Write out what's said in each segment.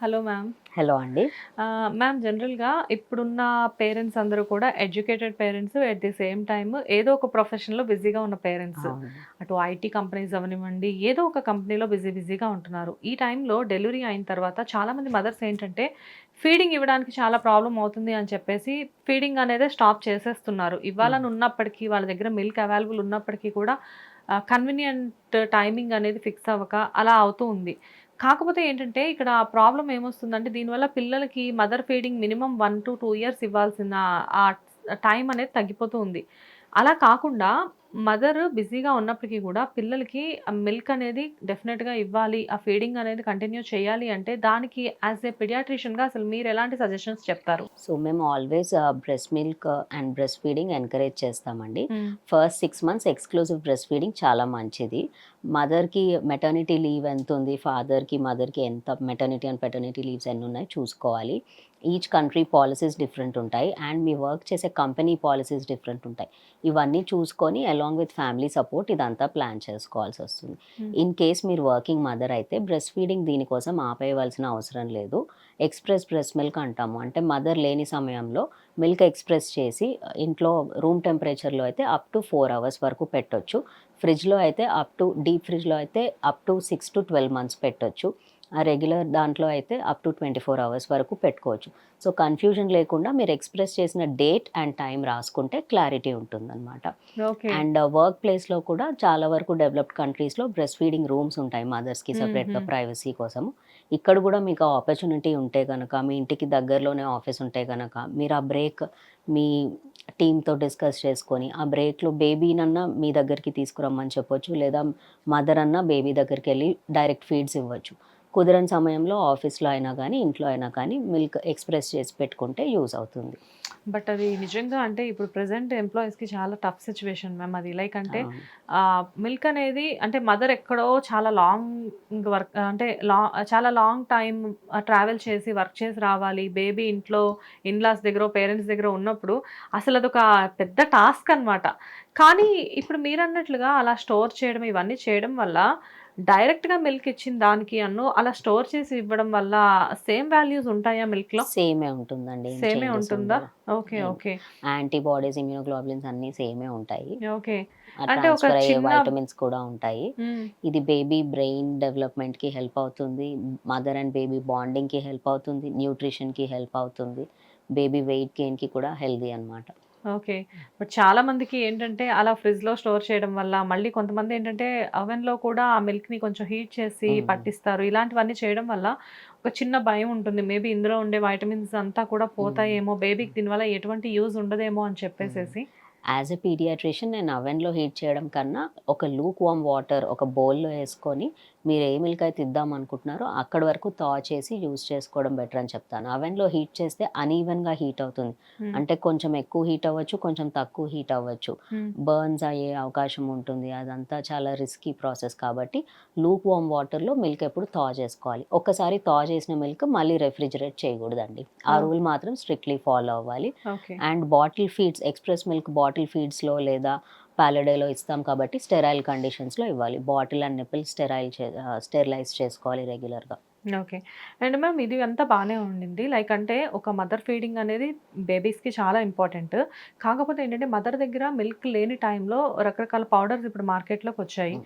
Hello ma'am. Hello అండి. Ma'am జనరల్గా ఇప్పుడున్న పేరెంట్స్ అందరూ కూడా educated parents at the same time ఏదో ఒక ప్రొఫెషన్లో బిజీగా ఉన్న పేరెంట్స్. అటు ఐటీ కంపెనీస్ అవనివ్వండి ఏదో ఒక కంపెనీలో బిజీ బిజీగా ఉంటున్నారు. ఈ టైంలో డెలివరీ అయిన తర్వాత చాలామంది మదర్స్ ఏంటంటే ఫీడింగ్ ఇవ్వడానికి చాలా ప్రాబ్లం అవుతుంది అని చెప్పేసి ఫీడింగ్ అనేది స్టాప్ చేసేస్తున్నారు. ఇవ్వాలని ఉన్నప్పటికీ వాళ్ళ దగ్గర మిల్క్ అవైలబుల్ ఉన్నప్పటికీ కూడా కన్వీనియంట్ టైమింగ్ అనేది ఫిక్స్ అవ్వక అలా అవుతూ ఉంది. కాకపోతే ఏంటంటే ఇక్కడ ప్రాబ్లం ఏమొస్తుందంటే దీనివల్ల పిల్లలకి mother feeding minimum one to two years ఇవ్వాల్సిన ఆ టైం అనేది తగ్గిపోతూ ఉంది. అలా కాకుండా మదర్ బిజీగా ఉన్నప్పటికీ కూడా పిల్లలకి మిల్క్ అనేది డెఫినెట్గా ఇవ్వాలి ఆ ఫీడింగ్ అనేది కంటిన్యూ చేయాలి అంటే దానికి యాజ్ ఏ పిడియాట్రిషియన్గా అసలు మీరు ఎలాంటి సజెషన్స్ చెప్తారు? సో మేము always breast milk and breast feeding encourage చేస్తామండి. First six months exclusive breast feeding చాలా మంచిది. మదర్కి మెటర్నిటీ లీవ్ ఎంత ఉంది? ఫాదర్కి మదర్కి ఎంత మెటర్నిటీ అండ్ పెటర్నిటీ లీవ్స్ ఎన్ని ఉన్నాయి చూసుకోవాలి. ఈచ్ కంట్రీ పాలసీస్ డిఫరెంట్ ఉంటాయి. అండ్ మీ వర్క్ చేసే కంపెనీ పాలసీస్ డిఫరెంట్ ఉంటాయి. ఇవన్నీ చూసుకొని అలాంగ్ విత్ ఫ్యామిలీ సపోర్ట్ ఇదంతా ప్లాన్ చేసుకోవాల్సి వస్తుంది. Hmm. ఇన్ కేస్ మీరు వర్కింగ్ మదర్ అయితే బ్రెస్ట్ ఫీడింగ్ దీనికోసం ఆపేయవలసిన అవసరం లేదు. ఎక్స్ప్రెస్ బ్రెస్ట్ మిల్క్ అంటాము. అంటే మదర్ లేని సమయంలో మిల్క్ ఎక్స్ప్రెస్ చేసి ఇంట్లో రూమ్ టెంపరేచర్లో అయితే అప్ టు ఫోర్ అవర్స్ వరకు పెట్టొచ్చు. ఫ్రిడ్జ్లో అయితే అప్ టు డీప్ ఫ్రిడ్జ్లో అయితే up to six to twelve months పెట్టొచ్చు. ఆ రెగ్యులర్ దాంట్లో అయితే up to twenty four hours వరకు పెట్టుకోవచ్చు. సో కన్ఫ్యూజన్ లేకుండా మీరు ఎక్స్ప్రెస్ చేసిన డేట్ అండ్ టైం రాసుకుంటే క్లారిటీ ఉంటుందన్నమాట. అండ్ వర్క్ ప్లేస్లో కూడా చాలా వరకు డెవలప్డ్ కంట్రీస్లో బ్రెస్ట్ ఫీడింగ్ రూమ్స్ ఉంటాయి మదర్స్కి సపరేట్గా. ప్రైవసీ కోసం ఇక్కడ కూడా మీకు ఆపర్చునిటీ ఉంటే కనుక మీ ఇంటికి దగ్గరలోనే ఆఫీస్ ఉంటే కనుక మీరు ఆ బ్రేక్ మీ టీంతో డిస్కస్ చేసుకొని ఆ బ్రేక్లో బేబీనన్నా మీ దగ్గరికి తీసుకురమ్మని చెప్పొచ్చు లేదా మదర్ అన్న బేబీ దగ్గరికి వెళ్ళి డైరెక్ట్ ఫీడ్స్ ఇవ్వచ్చు. కుదరని సమయంలో ఆఫీస్లో అయినా కానీ ఇంట్లో అయినా కానీ మిల్క్ ఎక్స్ప్రెస్ చేసి పెట్టుకుంటే యూజ్ అవుతుంది. బట్ అది నిజంగా అంటే ఇప్పుడు ప్రెసెంట్ ఎంప్లాయీస్కి చాలా టఫ్ సిచ్యువేషన్ మ్యామ్ అది. లైక్ అంటే మిల్క్ అనేది అంటే మదర్ ఎక్కడో చాలా లాంగ్ వర్క్ అంటే లా చాలా లాంగ్ టైం ట్రావెల్ చేసి వర్క్ చేసి రావాలి. బేబీ ఇంట్లో ఇన్లాస్ దగ్గర పేరెంట్స్ దగ్గర ఉన్నప్పుడు అసలు అదొక పెద్ద టాస్క్ అన్నమాట. కానీ ఇప్పుడు మీరు అన్నట్లుగా అలా స్టోర్ చేయడం ఇవన్నీ చేయడం వల్ల డైరెక్ట్గా మిల్క్ ఇచ్చిన దానికి అన్ను అలా స్టోర్ చేసి ఇవ్వడం వల్ల సేమ్ వాల్యూస్ ఉంటాయా మిల్క్లో? సేమే ఉంటుందండి. సేమే ఉంటుందా. ఓకే. ఓకే. యాంటీబాడీస్ ఇమ్యూనోగ్లోబులిన్స్ అన్ని సేమే ఉంటాయి. ఓకే. అంటే ఒక వైటమిన్స్ కూడా ఉంటాయి. ఇది బేబీ బ్రెయిన్ డెవలప్మెంట్కి హెల్ప్ అవుతుంది. మదర్ అండ్ బేబీ బాండింగ్కి హెల్ప్ అవుతుంది. న్యూట్రిషన్కి హెల్ప్ అవుతుంది. బేబీ వెయిట్ గెయిన్కి కూడా హెల్దీ అన్నమాట. ఓకే. బట్ చాలా మందికి ఏంటంటే అలా ఫ్రిడ్జ్లో స్టోర్ చేయడం వల్ల మళ్ళీ కొంతమంది ఏంటంటే oven లో కూడా ఆ మిల్క్ని కొంచెం హీట్ చేసి. పట్టిస్తారు. ఇలాంటివన్నీ చేయడం వల్ల ఒక చిన్న భయం ఉంటుంది. మేబీ ఇందులో ఉండే వైటమిన్స్ అంతా కూడా పోతాయేమో. బేబీకి దీనివల్ల ఎటువంటి యూజ్ ఉండదేమో అని చెప్పేసేసి. యాజ్ ఎ పీడియాట్రిషియన్ నేను అవెన్లో హీట్ చేయడం కన్నా ఒక లూక్ వామ్ వాటర్ ఒక బౌల్లో వేసుకొని మీరు ఏ మిల్క్ అయితే ఇద్దాం అనుకుంటున్నారో అక్కడ వరకు తా చేసి యూస్ చేసుకోవడం బెటర్ అని చెప్తాను. అవెన్లో హీట్ చేస్తే అన్ఈవెన్గా హీట్ అవుతుంది. మ్మ్. అంటే కొంచెం ఎక్కువ హీట్ అవ్వచ్చు కొంచెం తక్కువ హీట్ అవ్వచ్చు. బర్న్స్ అయ్యే అవకాశం ఉంటుంది. అదంతా చాలా రిస్కీ ప్రాసెస్ కాబట్టి లూక్ వామ్ వాటర్లో మిల్క్ ఎప్పుడు తా చేసుకోవాలి. ఒక్కసారి తా చేసిన మిల్క్ మళ్ళీ రెఫ్రిజిరేట్ చేయకూడదండి. ఆ. రూల్ మాత్రం స్ట్రిక్ట్లీ ఫాలో అవ్వాలి. And bottle feeds express milk bottle ఫీడ్స్లో లేదా పాలడేలో ఇస్తాం కాబట్టి స్టెరైల్ కండిషన్స్లో ఇవ్వాలి. Bottle and nipple sterile sterilize చేసుకోవాలి రెగ్యులర్గా. ఓకే. అండ్ మ్యామ్ ఇది అంతా బాగానే ఉండింది. లైక్ అంటే ఒక మదర్ ఫీడింగ్ అనేది బేబీస్కి చాలా ఇంపార్టెంట్. కాకపోతే ఏంటంటే మదర్ దగ్గర మిల్క్ లేని టైంలో రకరకాల పౌడర్స్ ఇప్పుడు మార్కెట్లోకి వచ్చాయి.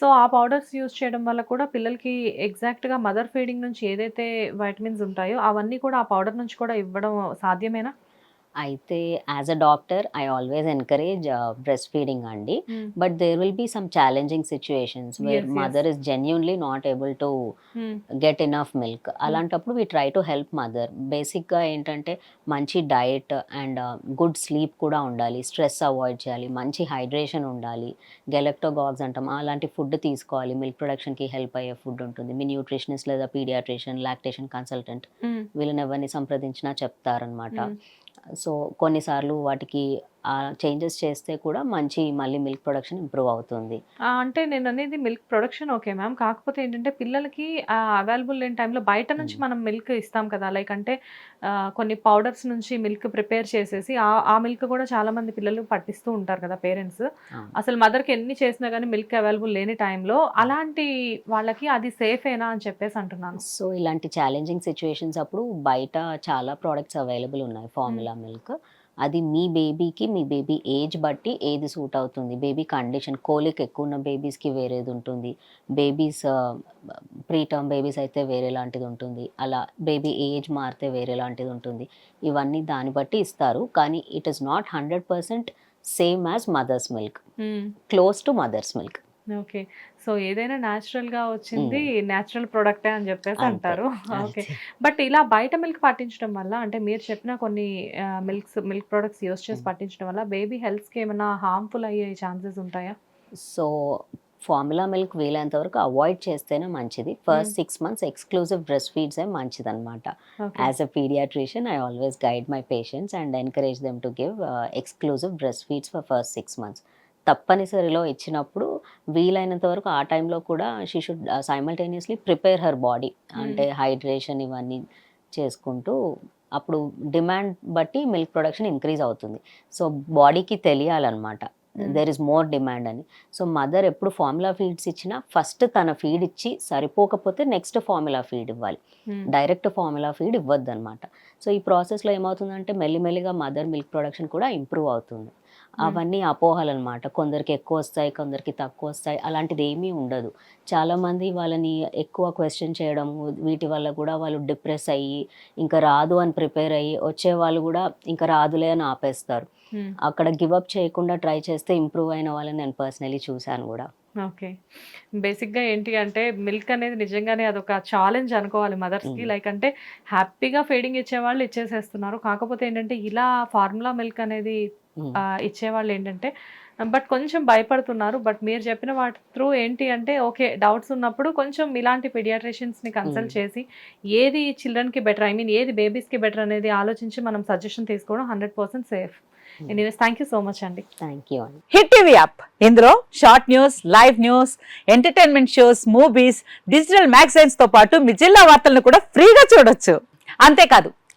సో ఆ పౌడర్స్ యూజ్ చేయడం వల్ల కూడా పిల్లలకి ఎగ్జాక్ట్గా మదర్ ఫీడింగ్ నుంచి ఏదైతే వైటమిన్స్ ఉంటాయో అవన్నీ కూడా ఆ పౌడర్ నుంచి కూడా ఇవ్వడం సాధ్యమేనా? అయితే as a doctor I always encourage breast feeding అండి. But there will be some challenging situations where. Mother is genuinely not able to get enough milk అలాంటప్పుడు we try to help mother బేసిక్గా ఏంటంటే మంచి డయట్ అండ్ గుడ్ స్లీప్ కూడా ఉండాలి. Stress avoid చేయాలి. మంచి hydration ఉండాలి. గెలెక్టోగాగ్స్ అంటాం. అలాంటి ఫుడ్ తీసుకోవాలి. మిల్క్ ప్రొడక్షన్కి హెల్ప్ అయ్యే ఫుడ్ ఉంటుంది. మీ న్యూట్రిషనిస్ట్ లేదా పీడియాట్రిషియన్ లాక్టేషన్ కన్సల్టెంట్ వీళ్ళని ఎవరిని సంప్రదించినా చెప్తారనమాట సో కొన్నిసార్లు వాటికి చేంజెస్ చేస్తే కూడా మంచి మళ్ళీ మిల్క్ ప్రొడక్షన్ ఇంప్రూవ్ అవుతుంది. అంటే నేను అనేది మిల్క్ ప్రొడక్షన్ ఓకే మ్యామ్. కాకపోతే ఏంటంటే పిల్లలకి అవైలబుల్ లేని టైంలో బయట నుంచి. మనం మిల్క్ ఇస్తాం కదా. లైక్ అంటే కొన్ని పౌడర్స్ నుంచి మిల్క్ ప్రిపేర్ చేసేసి ఆ ఆ మిల్క్ కూడా చాలా మంది పిల్లలు పట్టిస్తూ ఉంటారు కదా పేరెంట్స్. అసలు మదర్కి ఎన్ని చేసినా కానీ మిల్క్ అవైలబుల్ లేని టైంలో అలాంటి వాళ్ళకి అది సేఫేనా అని చెప్పేసి అంటున్నాను. సో ఇలాంటి ఛాలెంజింగ్ సిచ్యువేషన్స్ అప్పుడు బయట చాలా ప్రోడక్ట్స్ అవైలబుల్ ఉన్నాయి. ఫార్ములా మిల్క్ అది మీ బేబీకి మీ బేబీ ఏజ్ బట్టి ఏది సూట్ అవుతుంది. బేబీ కండిషన్ కోలిక్ ఎక్కువ ఉన్న బేబీస్కి వేరేది ఉంటుంది. బేబీస్ ప్రీ టర్మ్ బేబీస్ అయితే వేరే లాంటిది ఉంటుంది. అలా బేబీ ఏజ్ మారితే వేరే లాంటిది ఉంటుంది. ఇవన్నీ దాన్ని బట్టి ఇస్తారు. కానీ it is not hundred percent same as mother's milk. Close to mother's milk. Okay. So ఏదైనా న్యాచురల్గా వచ్చింది న్యాచురల్ ప్రొడక్టే అని చెప్పేసి అంటారు. ఓకే. బట్ ఇలా బయట మిల్క్ పట్టించడం వల్ల అంటే మీరు చెప్పిన కొన్ని మిల్క్స్ మిల్క్ ప్రొడక్ట్స్ యూస్ చేసి. పట్టించడం వల్ల బేబీ హెల్త్కి ఏమైనా హార్మ్ఫుల్ అయ్యే ఛాన్సెస్ ఉంటాయా? సో ఫార్ములా మిల్క్ వీలైనంత వరకు అవాయిడ్ చేస్తేనే మంచిది. First six months exclusive breast feeds ఏ మంచిది అనమాట as a paediatrician I always guide my patients and encourage them to give exclusive breast feeds for first six months. తప్పనిసరిలో ఇచ్చినప్పుడు వీలైనంత వరకు ఆ టైంలో కూడా she should simultaneously prepare her body అంటే hydration ఇవన్నీ చేసుకుంటూ అప్పుడు డిమాండ్ బట్టి మిల్క్ ప్రొడక్షన్ ఇంక్రీజ్ అవుతుంది. సో బాడీకి తెలియాలన్నమాట. దెర్ ఇస్ మోర్ డిమాండ్ అని. సో మదర్ ఎప్పుడు ఫార్ములా ఫీడ్స్ ఇచ్చినా ఫస్ట్ తన ఫీడ్ ఇచ్చి సరిపోకపోతే నెక్స్ట్ ఫార్ములా ఫీడ్ ఇవ్వాలి. డైరెక్ట్ ఫార్ములా ఫీడ్ ఇవ్వద్దు అనమాట సో ఈ ప్రాసెస్లో ఏమవుతుందంటే మెల్లిమెల్లిగా మదర్ మిల్క్ ప్రొడక్షన్ కూడా ఇంప్రూవ్ అవుతుంది. అవన్నీ అపోహలు అనమాట కొందరికి ఎక్కువ వస్తాయి కొందరికి తక్కువ వస్తాయి అలాంటిది ఏమీ ఉండదు. చాలామంది వాళ్ళని ఎక్కువ క్వశ్చన్ చేయడం వీటి వల్ల కూడా వాళ్ళు డిప్రెస్ అయ్యి ఇంకా రాదు అని ప్రిపేర్ అయ్యి వచ్చే వాళ్ళు కూడా ఇంకా రాదులే అని ఆపేస్తారు. అక్కడ గివప్ చేయకుండా ట్రై చేస్తే ఇంప్రూవ్ అయిన వాళ్ళని నేను పర్సనలీ చూశాను కూడా. ఓకే. బేసిక్గా ఏంటి అంటే మిల్క్ అనేది నిజంగానే అదొక ఛాలెంజ్ అనుకోవాలి మదర్స్కి. లైక్ అంటే హ్యాపీగా ఫీడింగ్ ఇచ్చేవాళ్ళు ఇచ్చేసేస్తున్నారు. కాకపోతే ఏంటంటే ఇలా ఫార్ములా మిల్క్ అనేది ఇచ్చేవాళ్ళు ఏంటంటే బట్ కొంచెం భయపడుతున్నారు. బట్ మీరు చెప్పిన వాటి త్రూ ఏంటి అంటే ఓకే డౌట్స్ ఉన్నప్పుడు కొంచెం ఇలాంటి పీడియాట్రిషియన్స్ని కన్సల్ట్ Mm. చేసి ఏది చిల్డ్రన్కి బెటర్ ఐ మీన్ ఏది బేబీస్కి బెటర్ అనేది ఆలోచించి మనం సజెషన్ తీసుకోవడం hundred percent safe. Anyways thank you so much అండి. థ్యాంక్ యూ అండి. Hit TV app. ఇందులో short news live news entertainment shows movies digital మ్యాగజైన్స్తో పాటు మీ జిల్లా వార్తలను కూడా ఫ్రీగా చూడొచ్చు. అంతేకాదు